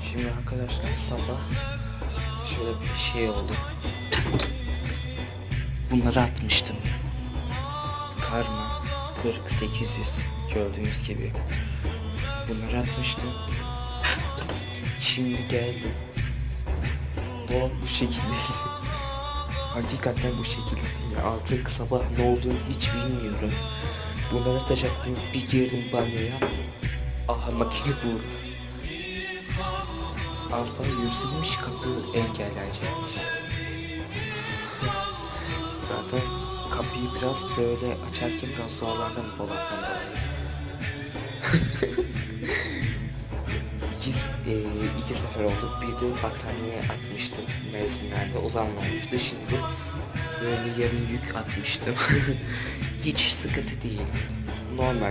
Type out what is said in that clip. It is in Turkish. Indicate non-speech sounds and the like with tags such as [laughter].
Şimdi arkadaşlar sabah şöyle bir şey oldu. Bunları atmıştım. Karma 40 800 gördüğünüz gibi. Bunları atmıştım. Şimdi geldim. Dolap bu şekildeydi. Hakikaten bu şekildeydi. Artık sabah ne olduğunu hiç bilmiyorum. Bunları atacaktım. Bir girdim banyoya. Aha makine burada. Az daha yükselmiş kapı engellenecekmiş. [laughs] Zaten kapıyı biraz böyle açarken biraz zorlandım dolaptan dolayı. [laughs] iki, e, iki sefer oldu. Bir de battaniye atmıştım mevsimlerde. O zaman olmuştu. Şimdi böyle yarım yük atmıştım. [laughs] Hiç sıkıntı değil. Normal